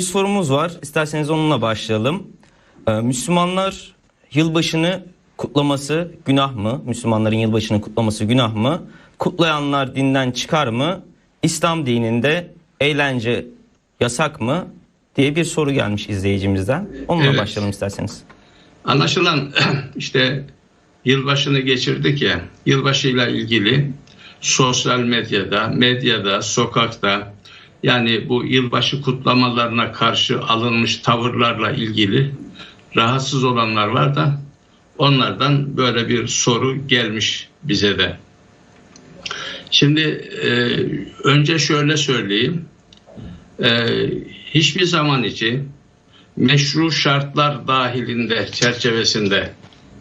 Bir sorumuz var. İsterseniz onunla başlayalım. Ee, Müslümanlar yılbaşını kutlaması günah mı? Müslümanların yılbaşını kutlaması günah mı? Kutlayanlar dinden çıkar mı? İslam dininde eğlence yasak mı? diye bir soru gelmiş izleyicimizden. Onunla Evet. başlayalım isterseniz. Anlaşılan işte yılbaşını geçirdik ya, yılbaşıyla ilgili sosyal medyada, medyada, sokakta yani bu yılbaşı kutlamalarına karşı alınmış tavırlarla ilgili rahatsız olanlar var da onlardan böyle bir soru gelmiş bize de. Şimdi e, önce şöyle söyleyeyim. E, hiçbir zaman için meşru şartlar dahilinde çerçevesinde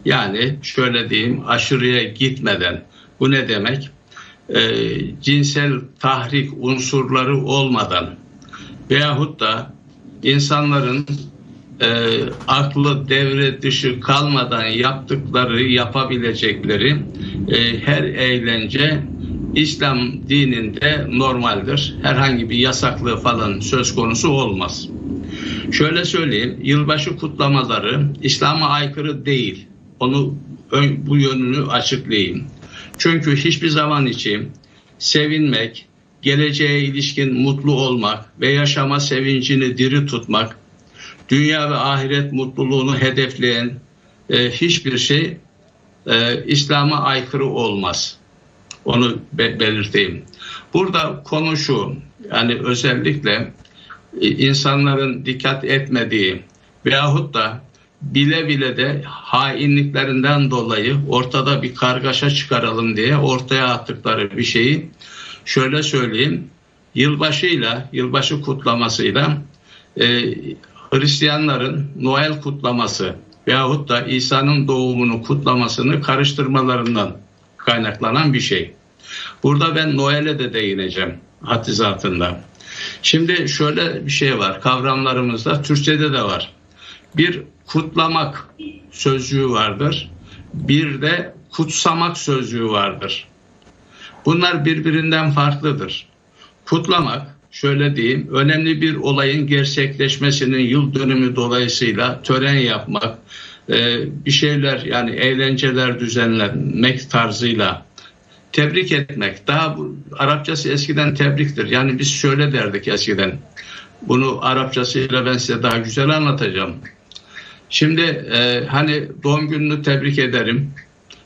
yani şöyle diyeyim aşırıya gitmeden bu ne demek? Ee, cinsel tahrik unsurları olmadan veyahut da insanların e, aklı devre dışı kalmadan yaptıkları yapabilecekleri e, her eğlence İslam dininde normaldir. Herhangi bir yasaklığı falan söz konusu olmaz. Şöyle söyleyeyim, yılbaşı kutlamaları İslam'a aykırı değil. Onu bu yönünü açıklayayım. Çünkü hiçbir zaman için sevinmek, geleceğe ilişkin mutlu olmak ve yaşama sevincini diri tutmak, dünya ve ahiret mutluluğunu hedefleyen e, hiçbir şey e, İslam'a aykırı olmaz. Onu be- belirteyim. Burada konu şu, yani özellikle e, insanların dikkat etmediği veyahut da bile bile de hainliklerinden dolayı ortada bir kargaşa çıkaralım diye ortaya attıkları bir şeyi şöyle söyleyeyim. Yılbaşıyla, yılbaşı kutlamasıyla e, Hristiyanların Noel kutlaması veyahut da İsa'nın doğumunu kutlamasını karıştırmalarından kaynaklanan bir şey. Burada ben Noel'e de değineceğim hatizatında. Şimdi şöyle bir şey var kavramlarımızda Türkçe'de de var. Bir kutlamak sözcüğü vardır. Bir de kutsamak sözcüğü vardır. Bunlar birbirinden farklıdır. Kutlamak şöyle diyeyim önemli bir olayın gerçekleşmesinin yıl dönümü dolayısıyla tören yapmak, e, bir şeyler yani eğlenceler düzenlemek tarzıyla tebrik etmek. Daha bu Arapçası eskiden tebriktir. Yani biz şöyle derdik eskiden. Bunu Arapçasıyla ben size daha güzel anlatacağım. Şimdi e, hani doğum gününü tebrik ederim.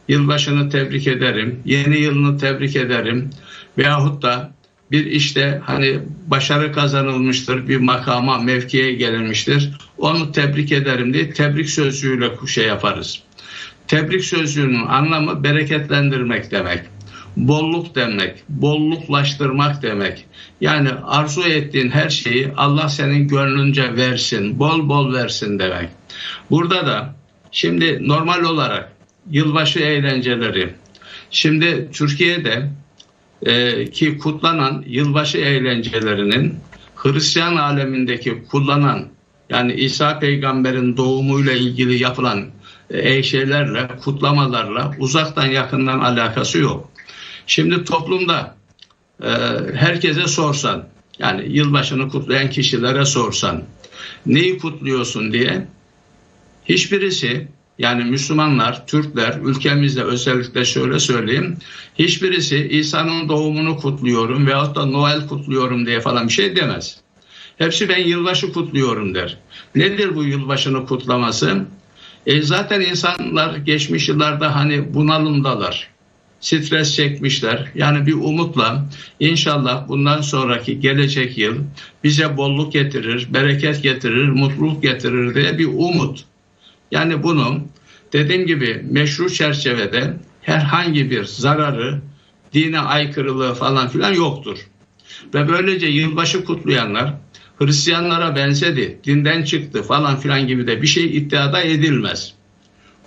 Yılbaşını tebrik ederim. Yeni yılını tebrik ederim. Veyahut da bir işte hani başarı kazanılmıştır, bir makama, mevkiye gelinmiştir. Onu tebrik ederim diye tebrik sözcüğüyle şey yaparız. Tebrik sözcüğünün anlamı bereketlendirmek demek. Bolluk demek, bolluklaştırmak demek. Yani arzu ettiğin her şeyi Allah senin gönlünce versin, bol bol versin demek. Burada da şimdi normal olarak yılbaşı eğlenceleri, şimdi Türkiye'de e, ki kutlanan yılbaşı eğlencelerinin Hristiyan alemindeki kullanan yani İsa peygamberin doğumuyla ilgili yapılan e, şeylerle, kutlamalarla uzaktan yakından alakası yok. Şimdi toplumda e, herkese sorsan, yani yılbaşını kutlayan kişilere sorsan, neyi kutluyorsun diye hiçbirisi yani Müslümanlar, Türkler, ülkemizde özellikle şöyle söyleyeyim. Hiçbirisi İsa'nın doğumunu kutluyorum veyahut da Noel kutluyorum diye falan bir şey demez. Hepsi ben yılbaşı kutluyorum der. Nedir bu yılbaşını kutlaması? E zaten insanlar geçmiş yıllarda hani bunalımdalar. Stres çekmişler. Yani bir umutla inşallah bundan sonraki gelecek yıl bize bolluk getirir, bereket getirir, mutluluk getirir diye bir umut. Yani bunu dediğim gibi meşru çerçevede herhangi bir zararı, dine aykırılığı falan filan yoktur. Ve böylece yılbaşı kutlayanlar Hristiyanlara benzedi, dinden çıktı falan filan gibi de bir şey iddiada edilmez.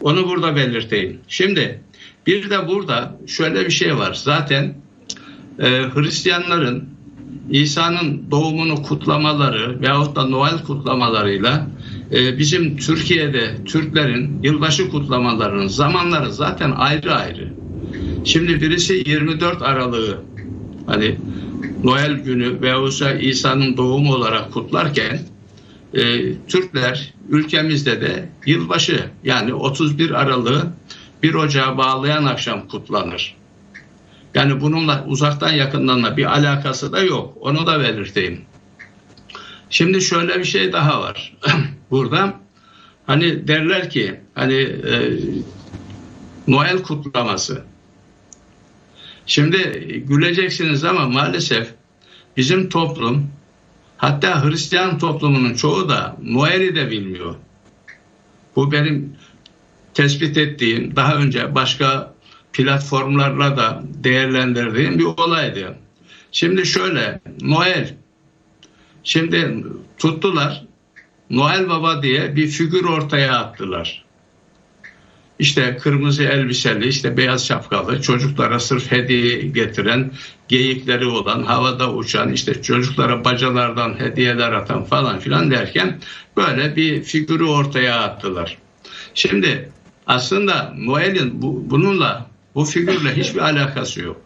Onu burada belirteyim. Şimdi bir de burada şöyle bir şey var. Zaten e, Hristiyanların İsa'nın doğumunu kutlamaları veyahut da Noel kutlamalarıyla bizim Türkiye'de Türklerin yılbaşı kutlamalarının zamanları zaten ayrı ayrı. Şimdi birisi 24 Aralık'ı hani Noel günü veyahut da İsa'nın doğumu olarak kutlarken e, Türkler ülkemizde de yılbaşı yani 31 Aralık'ı 1 Ocağı bağlayan akşam kutlanır. Yani bununla uzaktan yakından da bir alakası da yok. Onu da belirteyim. Şimdi şöyle bir şey daha var. Burada hani derler ki hani e, Noel kutlaması. Şimdi güleceksiniz ama maalesef bizim toplum hatta Hristiyan toplumunun çoğu da Noel'i de bilmiyor. Bu benim tespit ettiğim daha önce başka platformlarla da değerlendirdiğim bir olaydı. Şimdi şöyle Noel şimdi tuttular Noel Baba diye bir figür ortaya attılar. İşte kırmızı elbiseli, işte beyaz şapkalı, çocuklara sırf hediye getiren, geyikleri olan, havada uçan, işte çocuklara bacalardan hediyeler atan falan filan derken böyle bir figürü ortaya attılar. Şimdi aslında Noel'in bu, bununla, bu figürle hiçbir alakası yok.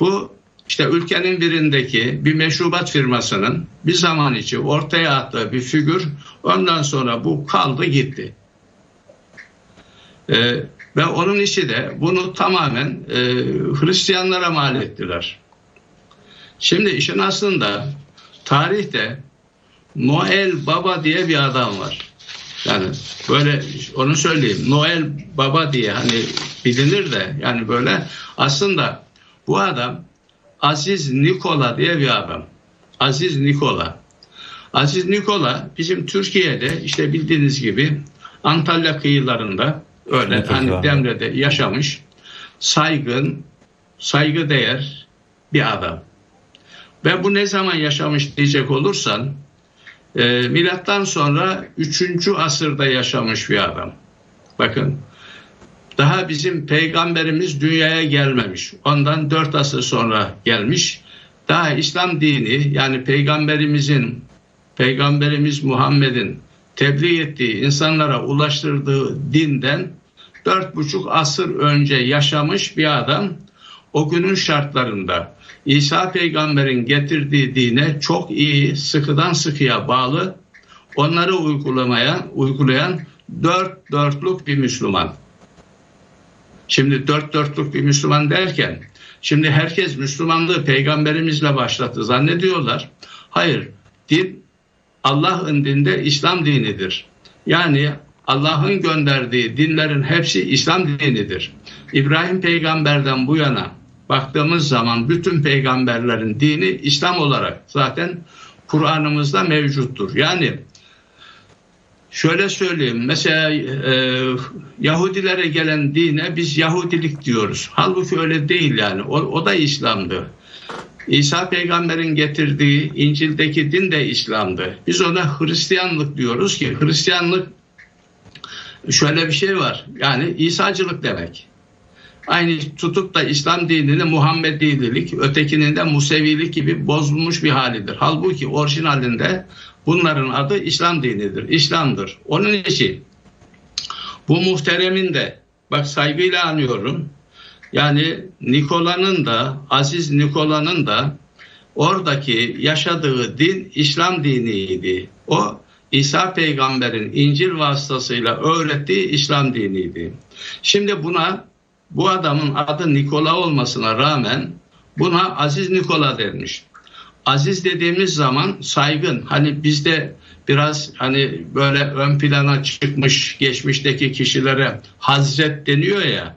Bu işte ülkenin birindeki bir meşrubat firmasının bir zaman içi ortaya attığı bir figür ondan sonra bu kaldı gitti. Ee, ve onun işi de bunu tamamen e, Hristiyanlara mal ettiler. Şimdi işin aslında tarihte Noel Baba diye bir adam var. Yani böyle onu söyleyeyim. Noel Baba diye hani bilinir de yani böyle aslında bu adam Aziz Nikola diye bir adam. Aziz Nikola. Aziz Nikola bizim Türkiye'de işte bildiğiniz gibi Antalya kıyılarında öyle hani. Demre'de yaşamış saygın, saygı değer bir adam. Ve bu ne zaman yaşamış diyecek olursan e, milattan sonra 3. asırda yaşamış bir adam. Bakın daha bizim peygamberimiz dünyaya gelmemiş. Ondan 4 asır sonra gelmiş. Daha İslam dini yani peygamberimizin peygamberimiz Muhammed'in tebliğ ettiği insanlara ulaştırdığı dinden dört buçuk asır önce yaşamış bir adam o günün şartlarında İsa peygamberin getirdiği dine çok iyi sıkıdan sıkıya bağlı onları uygulamaya uygulayan dört dörtlük bir Müslüman. Şimdi dört dörtlük bir Müslüman derken şimdi herkes Müslümanlığı peygamberimizle başlattı zannediyorlar. Hayır din Allah'ın dinde İslam dinidir. Yani Allah'ın gönderdiği dinlerin hepsi İslam dinidir. İbrahim peygamberden bu yana baktığımız zaman bütün peygamberlerin dini İslam olarak zaten Kur'an'ımızda mevcuttur. Yani şöyle söyleyeyim mesela e, Yahudilere gelen dine biz Yahudilik diyoruz. Halbuki öyle değil yani o, o da İslam'dı. İsa peygamberin getirdiği İncil'deki din de İslam'dı. Biz ona Hristiyanlık diyoruz ki Hristiyanlık şöyle bir şey var. Yani İsa'cılık demek. Aynı tutup da İslam dinini Muhammedilik, ötekinin de Musevilik gibi bozulmuş bir halidir. Halbuki orijinalinde bunların adı İslam dinidir, İslam'dır. Onun için bu muhteremin de bak saygıyla anıyorum. Yani Nikola'nın da Aziz Nikola'nın da oradaki yaşadığı din İslam diniydi. O İsa peygamberin İncil vasıtasıyla öğrettiği İslam diniydi. Şimdi buna bu adamın adı Nikola olmasına rağmen buna Aziz Nikola denmiş. Aziz dediğimiz zaman saygın. Hani bizde biraz hani böyle ön plana çıkmış geçmişteki kişilere Hazret deniyor ya.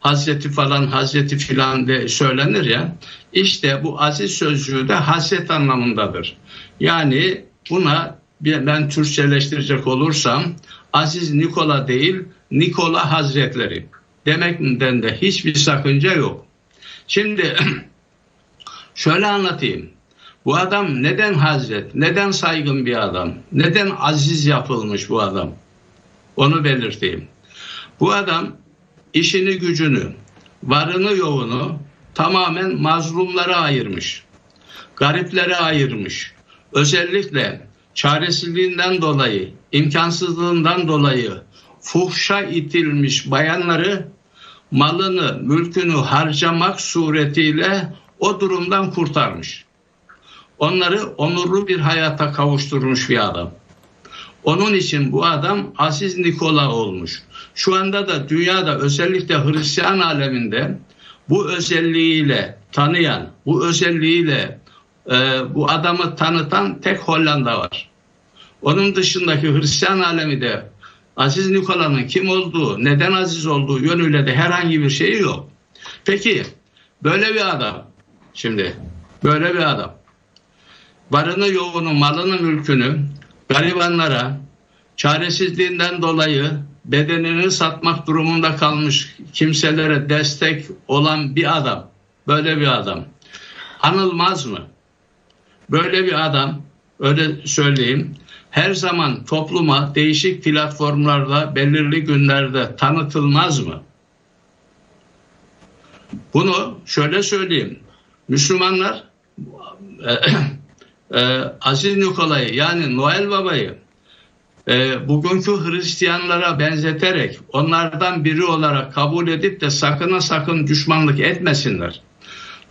Hazreti falan Hazreti filan de söylenir ya. İşte bu aziz sözcüğü de Hazret anlamındadır. Yani buna ben Türkçeleştirecek olursam Aziz Nikola değil Nikola Hazretleri demekten de hiçbir sakınca yok. Şimdi şöyle anlatayım. Bu adam neden hazret, neden saygın bir adam, neden aziz yapılmış bu adam? Onu belirteyim. Bu adam işini gücünü, varını yoğunu tamamen mazlumlara ayırmış. Gariplere ayırmış. Özellikle çaresizliğinden dolayı, imkansızlığından dolayı fuhşa itilmiş bayanları malını, mülkünü harcamak suretiyle o durumdan kurtarmış. Onları onurlu bir hayata kavuşturmuş bir adam. Onun için bu adam Aziz Nikola olmuş. Şu anda da dünyada özellikle Hristiyan aleminde bu özelliğiyle tanıyan, bu özelliğiyle e, bu adamı tanıtan tek Hollanda var. Onun dışındaki Hristiyan alemi de Aziz Nikola'nın kim olduğu, neden aziz olduğu yönüyle de herhangi bir şeyi yok. Peki böyle bir adam, şimdi böyle bir adam, varını yoğunu, malını, mülkünü garibanlara çaresizliğinden dolayı bedenini satmak durumunda kalmış kimselere destek olan bir adam, böyle bir adam anılmaz mı? Böyle bir adam, öyle söyleyeyim, her zaman topluma değişik platformlarda, belirli günlerde tanıtılmaz mı? Bunu şöyle söyleyeyim. Müslümanlar e, Aziz Nikolay'ı yani Noel Baba'yı e, bugünkü Hristiyanlara benzeterek onlardan biri olarak kabul edip de sakına sakın düşmanlık etmesinler.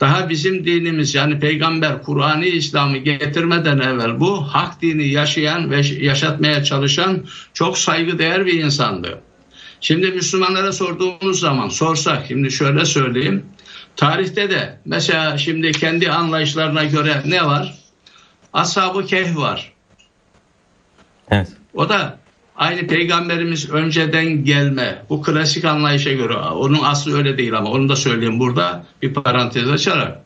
Daha bizim dinimiz yani peygamber Kur'an'ı İslam'ı getirmeden evvel bu hak dini yaşayan ve yaşatmaya çalışan çok saygıdeğer bir insandı. Şimdi Müslümanlara sorduğumuz zaman sorsak şimdi şöyle söyleyeyim. Tarihte de mesela şimdi kendi anlayışlarına göre ne var? Ashab-ı Kehf var. Evet. O da aynı peygamberimiz önceden gelme. Bu klasik anlayışa göre. Onun aslı öyle değil ama onu da söyleyeyim burada bir parantez açarak.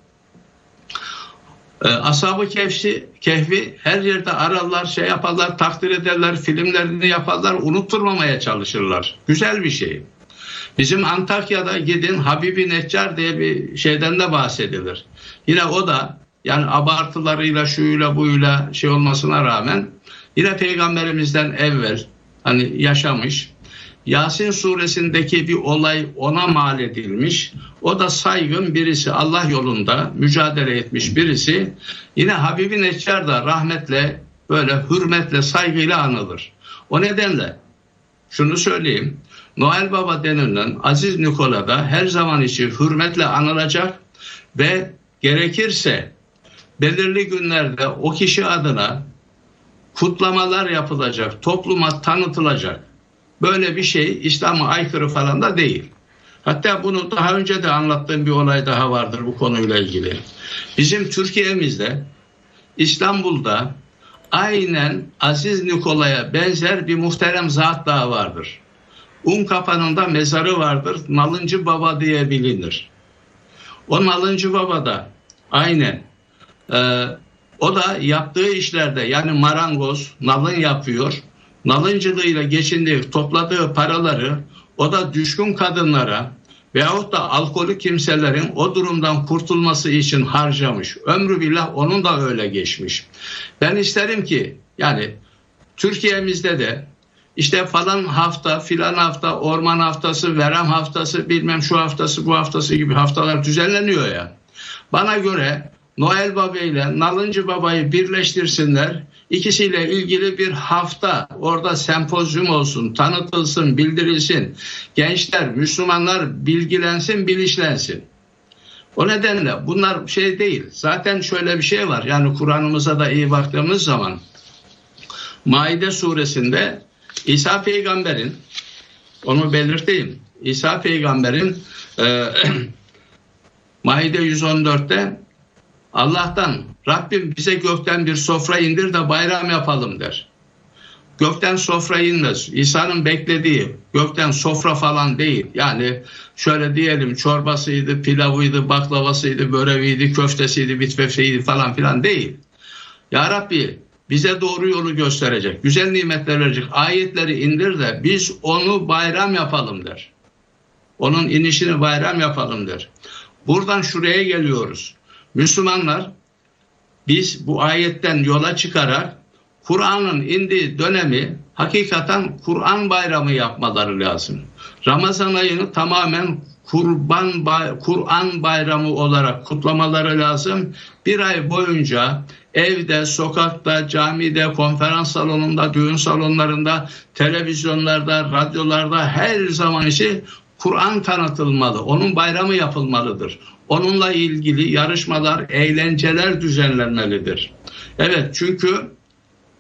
Ee, Ashab-ı Kehf'i, Kehf'i her yerde ararlar, şey yaparlar, takdir ederler, filmlerini yaparlar, unutturmamaya çalışırlar. Güzel bir şey. Bizim Antakya'da gidin Habibi Neccar diye bir şeyden de bahsedilir. Yine o da yani abartılarıyla şuyla buyla şey olmasına rağmen yine peygamberimizden evvel hani yaşamış. Yasin suresindeki bir olay ona mal edilmiş. O da saygın birisi Allah yolunda mücadele etmiş birisi. Yine Habibi Neccar da rahmetle böyle hürmetle saygıyla anılır. O nedenle şunu söyleyeyim. Noel Baba denilen Aziz Nikola da her zaman için hürmetle anılacak ve gerekirse belirli günlerde o kişi adına kutlamalar yapılacak, topluma tanıtılacak. Böyle bir şey İslam'a aykırı falan da değil. Hatta bunu daha önce de anlattığım bir olay daha vardır bu konuyla ilgili. Bizim Türkiye'mizde İstanbul'da aynen Aziz Nikola'ya benzer bir muhterem zat daha vardır. Un kapanında mezarı vardır. Nalıncı Baba diye bilinir. O Nalıncı Baba da aynen e, o da yaptığı işlerde yani marangoz, nalın yapıyor. Nalıncılığıyla geçindiği, topladığı paraları o da düşkün kadınlara veyahut da alkolü kimselerin o durumdan kurtulması için harcamış. Ömrü billah onun da öyle geçmiş. Ben isterim ki yani Türkiye'mizde de işte falan hafta, filan hafta, orman haftası, verem haftası, bilmem şu haftası, bu haftası gibi haftalar düzenleniyor ya. Bana göre Noel Baba ile Nalıncı Baba'yı birleştirsinler. İkisiyle ilgili bir hafta orada sempozyum olsun, tanıtılsın, bildirilsin. Gençler, Müslümanlar bilgilensin, bilinçlensin. O nedenle bunlar şey değil. Zaten şöyle bir şey var. Yani Kur'an'ımıza da iyi baktığımız zaman Maide suresinde İsa peygamberin onu belirteyim. İsa peygamberin e, Maide 114'te Allah'tan Rabbim bize gökten bir sofra indir de bayram yapalım der. Gökten sofra inmez. İsa'nın beklediği gökten sofra falan değil. Yani şöyle diyelim çorbasıydı, pilavıydı, baklavasıydı, böreğiydi, köftesiydi, bitfefeydi falan filan değil. Ya Rabbi bize doğru yolu gösterecek, güzel nimetler verecek ayetleri indir de biz onu bayram yapalım der. Onun inişini bayram yapalım der. Buradan şuraya geliyoruz. Müslümanlar biz bu ayetten yola çıkarak Kur'an'ın indiği dönemi hakikaten Kur'an bayramı yapmaları lazım. Ramazan ayını tamamen Kurban bay, Kur'an bayramı olarak kutlamaları lazım. Bir ay boyunca evde, sokakta, camide, konferans salonunda, düğün salonlarında, televizyonlarda, radyolarda her zaman için Kur'an tanıtılmalı. Onun bayramı yapılmalıdır. Onunla ilgili yarışmalar, eğlenceler düzenlenmelidir. Evet çünkü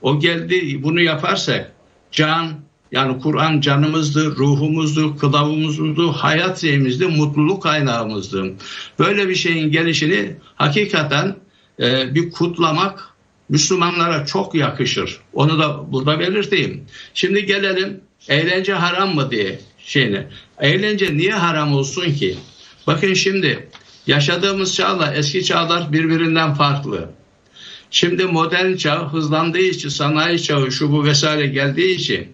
o geldi bunu yaparsak can yani Kur'an canımızdı, ruhumuzdu, kılavuzumuzdu, hayat şeyimizdi, mutluluk kaynağımızdı. Böyle bir şeyin gelişini hakikaten e, bir kutlamak Müslümanlara çok yakışır. Onu da burada belirteyim. Şimdi gelelim eğlence haram mı diye şeyine. Eğlence niye haram olsun ki? Bakın şimdi yaşadığımız çağla eski çağlar birbirinden farklı. Şimdi modern çağ hızlandığı için sanayi çağı şu bu vesaire geldiği için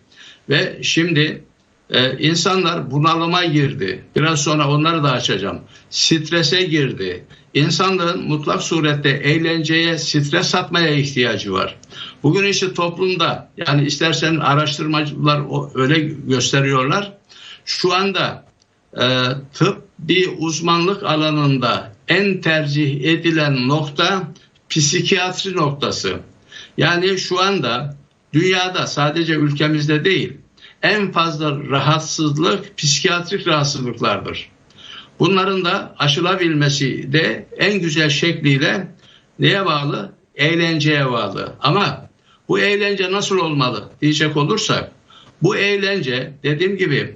ve şimdi e, insanlar bunalıma girdi. Biraz sonra onları da açacağım. Strese girdi. İnsanlığın mutlak surette eğlenceye, stres atmaya ihtiyacı var. Bugün işte toplumda yani istersen araştırmacılar öyle gösteriyorlar. Şu anda e, tıp bir uzmanlık alanında en tercih edilen nokta psikiyatri noktası. Yani şu anda dünyada sadece ülkemizde değil en fazla rahatsızlık psikiyatrik rahatsızlıklardır. Bunların da aşılabilmesi de en güzel şekliyle neye bağlı? Eğlenceye bağlı. Ama bu eğlence nasıl olmalı diyecek olursak bu eğlence dediğim gibi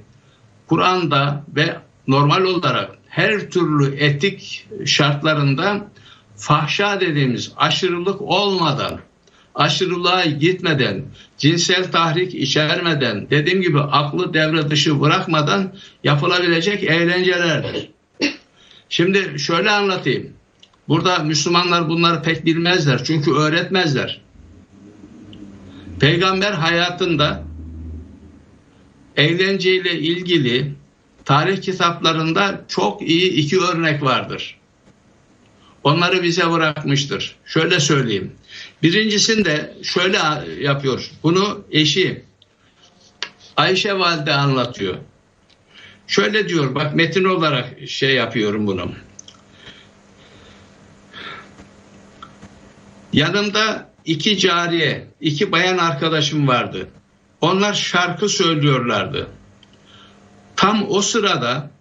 Kur'an'da ve normal olarak her türlü etik şartlarında fahşa dediğimiz aşırılık olmadan, aşırılığa gitmeden, cinsel tahrik içermeden, dediğim gibi aklı devre dışı bırakmadan yapılabilecek eğlencelerdir. Şimdi şöyle anlatayım. Burada Müslümanlar bunları pek bilmezler çünkü öğretmezler. Peygamber hayatında eğlenceyle ilgili tarih kitaplarında çok iyi iki örnek vardır. Onları bize bırakmıştır. Şöyle söyleyeyim. Birincisinde şöyle yapıyor. Bunu eşi Ayşe Valide anlatıyor. Şöyle diyor bak metin olarak şey yapıyorum bunu. Yanımda iki cariye, iki bayan arkadaşım vardı. Onlar şarkı söylüyorlardı. Tam o sırada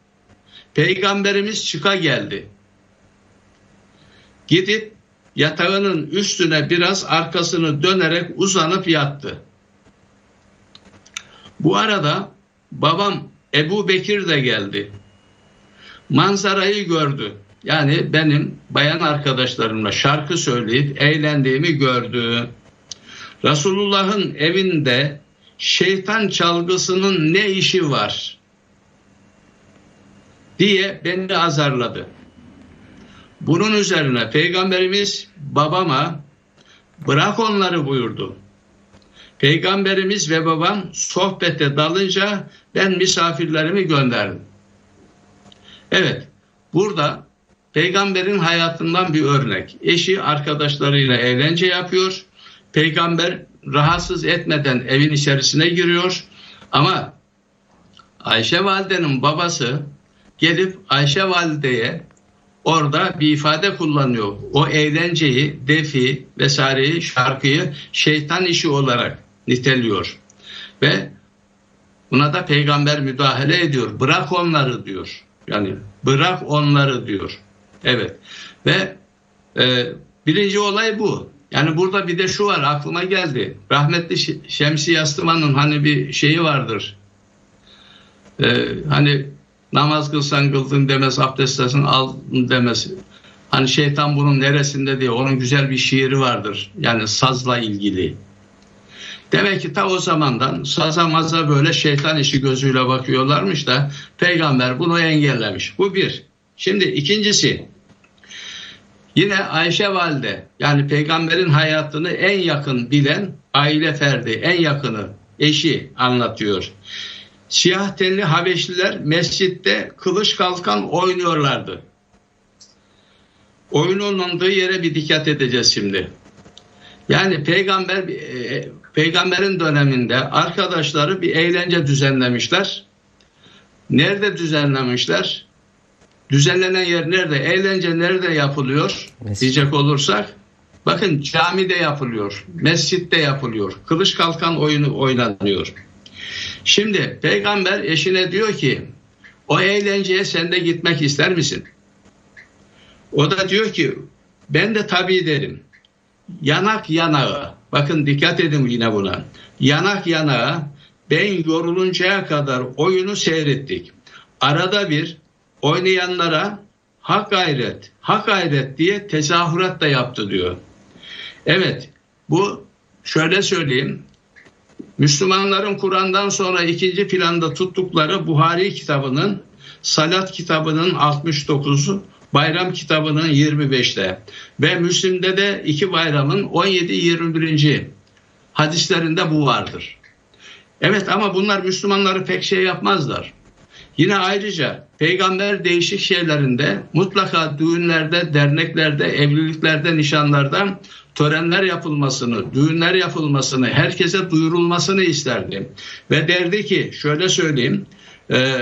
peygamberimiz çıka geldi. Gidip yatağının üstüne biraz arkasını dönerek uzanıp yattı. Bu arada babam Ebu Bekir de geldi. Manzarayı gördü. Yani benim bayan arkadaşlarımla şarkı söyleyip eğlendiğimi gördü. Resulullah'ın evinde şeytan çalgısının ne işi var diye beni azarladı. Bunun üzerine peygamberimiz babama bırak onları buyurdu. Peygamberimiz ve babam sohbete dalınca ben misafirlerimi gönderdim. Evet burada peygamberin hayatından bir örnek. Eşi arkadaşlarıyla eğlence yapıyor. Peygamber rahatsız etmeden evin içerisine giriyor. Ama Ayşe validenin babası gelip Ayşe valideye orada bir ifade kullanıyor. O eğlenceyi, defi vesaireyi, şarkıyı şeytan işi olarak niteliyor. Ve buna da peygamber müdahale ediyor. Bırak onları diyor. Yani bırak onları diyor. Evet. Ve e, birinci olay bu. Yani burada bir de şu var aklıma geldi. Rahmetli Şemsi Yastıman'ın hani bir şeyi vardır. E, hani namaz kılsan kıldın demez, abdest alsan al demez. Hani şeytan bunun neresinde diye onun güzel bir şiiri vardır. Yani sazla ilgili. Demek ki ta o zamandan saza maza böyle şeytan işi gözüyle bakıyorlarmış da peygamber bunu engellemiş. Bu bir. Şimdi ikincisi yine Ayşe valide yani peygamberin hayatını en yakın bilen aile ferdi en yakını eşi anlatıyor. Siyah tenli Habeşliler mescitte kılıç kalkan oynuyorlardı. Oyun oynandığı yere bir dikkat edeceğiz şimdi. Yani peygamber e, peygamberin döneminde arkadaşları bir eğlence düzenlemişler. Nerede düzenlemişler? Düzenlenen yer nerede? Eğlence nerede yapılıyor? Mescid. Diyecek olursak bakın camide yapılıyor, mescitte yapılıyor. Kılıç kalkan oyunu oynanıyor. Şimdi peygamber eşine diyor ki o eğlenceye sen de gitmek ister misin? O da diyor ki ben de tabii derim. yanak yanağa bakın dikkat edin yine buna. Yanak yanağa ben yoruluncaya kadar oyunu seyrettik. Arada bir oynayanlara hak gayret, hak gayret diye tezahürat da yaptı diyor. Evet bu şöyle söyleyeyim. Müslümanların Kur'an'dan sonra ikinci planda tuttukları Buhari kitabının, Salat kitabının 69'u, Bayram kitabının 25'te ve Müslim'de de iki bayramın 17-21. hadislerinde bu vardır. Evet ama bunlar Müslümanları pek şey yapmazlar. Yine ayrıca peygamber değişik şeylerinde mutlaka düğünlerde, derneklerde, evliliklerde, nişanlarda törenler yapılmasını, düğünler yapılmasını, herkese duyurulmasını isterdi. Ve derdi ki şöyle söyleyeyim, e,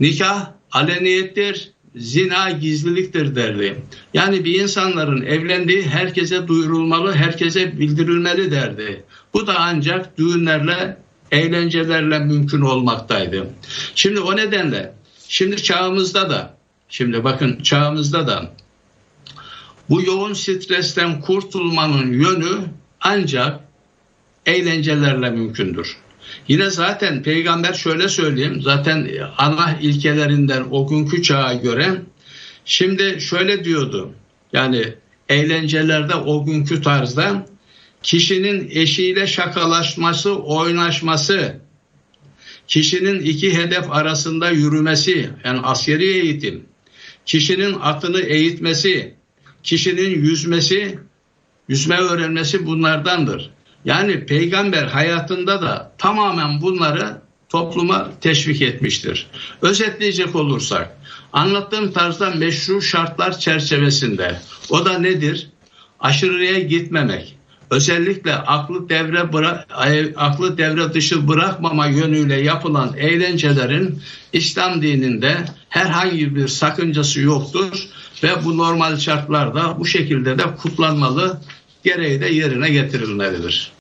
nikah aleniyettir, zina gizliliktir derdi. Yani bir insanların evlendiği herkese duyurulmalı, herkese bildirilmeli derdi. Bu da ancak düğünlerle, eğlencelerle mümkün olmaktaydı. Şimdi o nedenle, şimdi çağımızda da, şimdi bakın çağımızda da bu yoğun stresten kurtulmanın yönü ancak eğlencelerle mümkündür. Yine zaten peygamber şöyle söyleyeyim zaten ana ilkelerinden o günkü çağa göre şimdi şöyle diyordu yani eğlencelerde o günkü tarzda kişinin eşiyle şakalaşması, oynaşması, kişinin iki hedef arasında yürümesi yani askeri eğitim, kişinin atını eğitmesi, kişinin yüzmesi, yüzme öğrenmesi bunlardandır. Yani peygamber hayatında da tamamen bunları topluma teşvik etmiştir. Özetleyecek olursak anlattığım tarzda meşru şartlar çerçevesinde o da nedir? Aşırıya gitmemek. Özellikle aklı devre aklı devre dışı bırakmama yönüyle yapılan eğlencelerin İslam dininde herhangi bir sakıncası yoktur ve bu normal şartlarda bu şekilde de kutlanmalı, gereği de yerine getirilmelidir.